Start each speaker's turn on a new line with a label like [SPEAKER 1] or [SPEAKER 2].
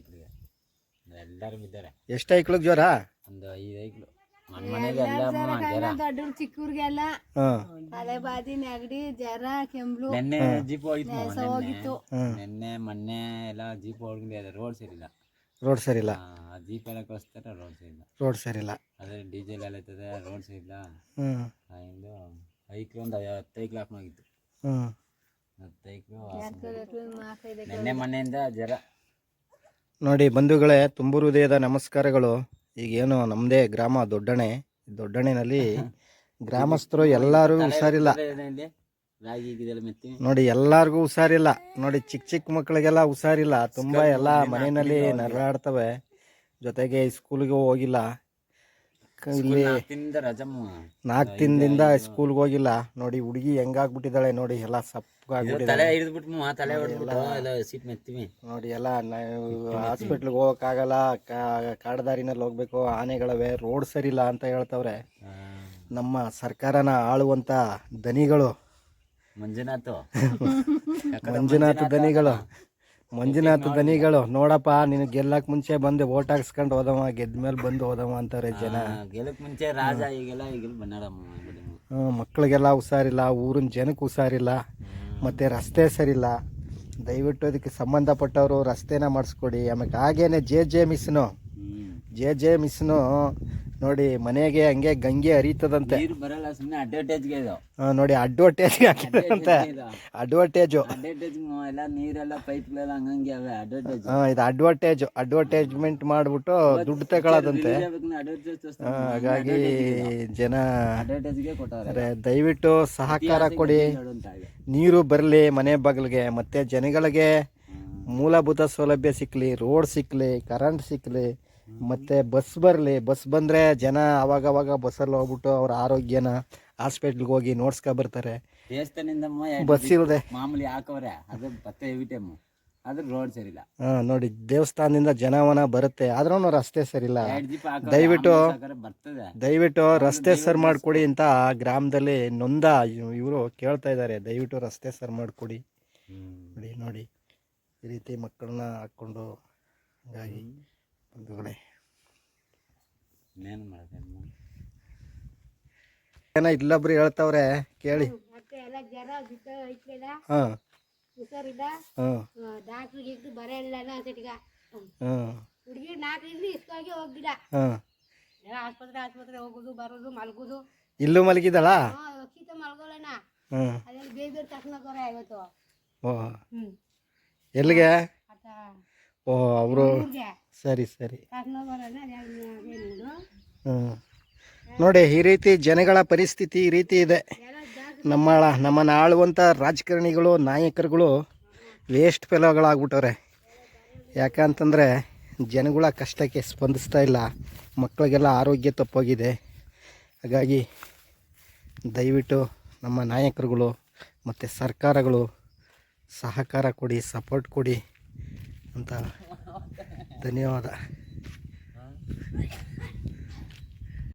[SPEAKER 1] ಐಕ್ಳಿಗೆ ಎಲ್ಲರೂ ಬಿದ್ದಾರೆ
[SPEAKER 2] ಎಷ್ಟು ಐಕ್ಳಿಗೆ ಜ್ವರ?
[SPEAKER 1] ಒಂದು ಐದು ಐಕ್ಳು. ನನ್ನ ಮನೆಗೆ ಎಲ್ಲ ಜ್ವರ
[SPEAKER 3] ದೊಡ್ಡವ್ರು ಚಿಕ್ಕವ್ರಿಗೆಲ್ಲ
[SPEAKER 2] ಹಾಂ.
[SPEAKER 3] ತಲೆ ಬಾದಿ ನೆಗಡಿ ಜ್ವರ
[SPEAKER 1] ನೆನ್ನೆ ಜೀಪ್ ಹೋಗಿತ್ತು ಮಾವ,
[SPEAKER 3] ಹೋಗಿತ್ತು.
[SPEAKER 1] ನೆನ್ನೆ. ಮೊನ್ನೆ ಎಲ್ಲ ಜೀಪ್ ರೋಡ್ ಸರಿಲ್ಲ
[SPEAKER 2] ರೋಡ್ ಸರಿಯಿಲ್ಲ.
[SPEAKER 1] ಆ ಜೀಪ್ ಎಲ್ಲ ಕಳಿಸ್ತಾರೆ ರೋಡ್ ಸರಿಯಿಲ್ಲ.
[SPEAKER 2] ರೋಡ್ ಸರಿಯಿಲ್ಲ.
[SPEAKER 1] ಅದೇ ಡೀಸೆಲ್ ಎಲ್ಲ ಇರ್ತದೆ ರೋಡ್ ಸರಿಯಿಲ್ಲ.
[SPEAKER 2] ಹ್ಞೂ
[SPEAKER 1] ಇಂದು ಐಕ್ಳು ಒಂದು ಹತ್ತು ಐಕ್ಳು ಹೋಗಿತ್ತು
[SPEAKER 2] ಹ್ಞೂ
[SPEAKER 1] ಹತ್ತು ಐಕ್ಳು ನೆನ್ನೆ ಮೊನ್ನೆಯಿಂದ ಜ್ವರ.
[SPEAKER 2] ನೋಡಿ ಬಂಧುಗಳೇ ತುಂಬು ಹೃದಯದ ನಮಸ್ಕಾರಗಳು. ಈಗೇನು ನಮ್ಮದೇ ಗ್ರಾಮ ದೊಡ್ಡಣೆ. ದೊಡ್ಡಣೆನಲ್ಲಿ ಗ್ರಾಮಸ್ಥರು ಎಲ್ಲರೂ ಹುಷಾರಿಲ್ಲ. ನೋಡಿ ಎಲ್ಲಾರ್ಗೂ ಹುಷಾರಿಲ್ಲ. ನೋಡಿ ಚಿಕ್ಕ ಚಿಕ್ಕ ಮಕ್ಕಳಿಗೆಲ್ಲ ಹುಷಾರಿಲ್ಲ. ತುಂಬಾ ಎಲ್ಲ ಮನೆಯಲ್ಲಿ ನರಳಾಡ್ತವೆ ಜೊತೆಗೆ ಸ್ಕೂಲಿಗೂ ಹೋಗಿಲ್ಲ. ಇಲ್ಲಿ ನಾಲ್ಕು ದಿನದಿಂದ ಸ್ಕೂಲ್ಗೆ ಹೋಗಿಲ್ಲ. ನೋಡಿ ಹುಡುಗಿ ಹೆಂಗಾಗ್ಬಿಟ್ಟಿದ್ದಾಳೆ ನೋಡಿ ಎಲ್ಲ ಸಪ್ಪಗಾಗ್ಬಿಟ್ಟಿದ್ದಾಳೆ. ನೋಡಿ ಎಲ್ಲ ಹಾಸ್ಪಿಟ್ಲ್ಗೆ ಹೋಗೋಕ್ಕಾಗಲ್ಲ ಕಾಡದಾರಿನಲ್ಲಿ ಹೋಗ್ಬೇಕು ಆನೆಗಳವೆ ರೋಡ್ ಸರಿಯಿಲ್ಲ ಅಂತ ಹೇಳ್ತವ್ರೆ. ನಮ್ಮ ಸರ್ಕಾರನ ಆಳುವಂತ ದನಿಗಳು.
[SPEAKER 1] ಮಂಜುನಾಥ್.
[SPEAKER 2] ಮಂಜುನಾಥ ದನಿಗಳು. ಮಂಜುನಾಥ ದನಿಗಳು ನೋಡಪ್ಪ ನೀನು ಗೆಲ್ಲಕ್ ಮುಂಚೆ ಬಂದು ಓಟ್ ಹಾಕ್ಸ್ಕೊಂಡು ಹೋದವ ಗೆದ್ದ ಮೇಲೆ ಬಂದು ಹೋದವ ಅಂತಾರೆ ಜನ.
[SPEAKER 1] ಗೆಲಕ್ ಮುಂಚೆ ರಾಜ ಈಗೆಲ್ಲ ಈಗ ಬನ್ನಡಮ್ಮ
[SPEAKER 2] ಹ್ಮ್, ಮಕ್ಳಿಗೆಲ್ಲ ಹುಷಾರಿಲ್ಲ ಊರಿನ ಜನಕ್ಕೆ ಹುಷಾರಿಲ್ಲ ಮತ್ತೆ ರಸ್ತೆ ಸರಿಲ್ಲ. ದಯವಿಟ್ಟು ಅದಕ್ಕೆ ಸಂಬಂಧಪಟ್ಟವರು ರಸ್ತೆನ ಮಾಡಿಸ್ಕೊಡಿ. ಆಮೇಲೆ ಹಾಗೇನೆ J J mission. J J mission ನೋಡಿ ಮನೆಗೆ ಹಂಗೆ ಗಂಗೆ ಹರಿತದಂತೆ.
[SPEAKER 1] ನೀರು ಬರಲ್ಲ ಸುಮ್ಮನೆ ಅಡ್ವರ್ಟೈಸ್ಗೆ ಇದು.
[SPEAKER 2] ಆ, ನೋಡಿ ಅಡ್ವರ್ಟೈಸ್ ಅಂತೆ ಅಡ್ವರ್ಟೈಜು
[SPEAKER 1] ಅಡ್ವರ್ಟೈಸ್. ಎಲ್ಲ ನೀರೆಲ್ಲ ಪೈಪ್ಗಳೆಲ್ಲ ಹಂಗಂಗೆ ಅವೆ ಅಡ್ವರ್ಟೈಸ್.
[SPEAKER 2] ಇದು ಅಡ್ವರ್ಟೇಜ್ ಅಡ್ವರ್ಟೈಸ್ಮೆಂಟ್ ಮಾಡ್ಬಿಟ್ಟು ದುಡ್ಡು ತಗೊಳ್ಳೋದಂತೆ
[SPEAKER 1] ಅಡ್ವರ್ಟೈಸ್
[SPEAKER 2] ಆ, ಹಾಗಾಗಿ ಜನ
[SPEAKER 1] ಅಡ್ವರ್ಟೈಸ್ಗೆ ಕೊಟ್ಟವ್ರೆ.
[SPEAKER 2] ಅರೆ, ದಯವಿಟ್ಟು ಸಹಕಾರ ಕೊಡಿ.
[SPEAKER 1] ಅಂತ ಹಾಗೆ.
[SPEAKER 2] ನೀರು ಬರಲಿ ಮನೆ ಬಾಗಿಲಿಗೆ ಮತ್ತೆ ಜನಗಳಿಗೆ ಮೂಲಭೂತ ಸೌಲಭ್ಯ ಸಿಕ್ಕಲಿ ರೋಡ್ ಸಿಕ್ಕಲಿ ಕರೆಂಟ್ ಸಿಕ್ಕಲಿ ಮತ್ತೆ ಬಸ್ ಬರಲಿ ಬಸ್ ಬಂದರೆ ಜನ ಅವಾಗ ಅವಾಗ ಬಸ್ಸಲ್ಲಿ ಹೋಗ್ಬಿಟ್ಟು ಅವ್ರ ಆರೋಗ್ಯನ ಹಾಸ್ಪಿಟ್ಲ್ಗೆ ಹೋಗಿ ನೋಡ್ಸ್ಕೊ ಬರ್ತಾರೆ.
[SPEAKER 1] ದೇವಸ್ಥಾನದಿಂದ
[SPEAKER 2] ಬಸ್ ಇಲ್ಲದೆ
[SPEAKER 1] ಮಾಮೂಲಿ ಹಾಕವ್ರೆ ಅದು ಮತ್ತೆ ಹೆವಿ ಟೈಮ್ ಅದ್ರ ರೋಡ್ ಸರಿಲ್ಲ
[SPEAKER 2] ಹಾಂ ನೋಡಿ ದೇವಸ್ಥಾನದಿಂದ ಜನವನ ಬರುತ್ತೆ. ಆದ್ರೂ ರಸ್ತೆ
[SPEAKER 1] ಜೀಪ್
[SPEAKER 2] ದಯವಿಟ್ಟು
[SPEAKER 1] ಬರ್ತದೆ.
[SPEAKER 2] ದಯವಿಟ್ಟು ರಸ್ತೆ ಸರ್ ಮಾಡಿಕೊಡಿ ಅಂತ ಗ್ರಾಮದಲ್ಲಿ ನೊಂದ ಇವರು ಕೇಳ್ತಾ ಇದ್ದಾರೆ. ದಯವಿಟ್ಟು ರಸ್ತೆ ಸರ್ ಮಾಡಿಕೊಡಿ. ನೋಡಿ ನೋಡಿ ಈ ರೀತಿ ಮಕ್ಕಳನ್ನ ಹಾಕ್ಕೊಂಡು ಹಂಗಾಗಿ ಬಂಧುಗಳೇ.
[SPEAKER 1] ಇನ್ನೇನು ಮಾಡ್ತಾರೆ
[SPEAKER 2] ಏನೋ ಇಲ್ಲೊಬ್ರು ಹೇಳ್ತಾವ್ರೆ ಕೇಳಿ. ಹಾಂ.
[SPEAKER 3] ಇಲ್ಲ
[SPEAKER 2] ಮಲಗಿದಳ ಎಲ್ಲಿಗೆ? ಓ ಅವರು ಸರಿ ಸರಿ. ಹ್ಞೂ ನೋಡಿ. ಈ ರೀತಿ ಜನಗಳ ಪರಿಸ್ಥಿತಿ ಈ ರೀತಿ ಇದೆ. ನಮ್ಮ ನಮ್ಮನ್ನು ಆಳುವಂಥ ರಾಜಕಾರಣಿಗಳು ನಾಯಕರುಗಳು ವೇಸ್ಟ್ ಫೆಲೋಗಳಾಗ್ಬಿಟ್ಟವ್ರೆ. ಯಾಕಂತಂದರೆ ಜನಗಳ ಕಷ್ಟಕ್ಕೆ ಸ್ಪಂದಿಸ್ತಾ ಇಲ್ಲ. ಮಕ್ಕಳಿಗೆಲ್ಲ ಆರೋಗ್ಯ ತಪ್ಪೋಗಿದೆ. ಹಾಗಾಗಿ ದಯವಿಟ್ಟು ನಮ್ಮ ನಾಯಕರುಗಳು ಮತ್ತು ಸರ್ಕಾರಗಳು ಸಹಕಾರ ಕೊಡಿ ಸಪೋರ್ಟ್ ಕೊಡಿ ಅಂತ ధన్యవాద.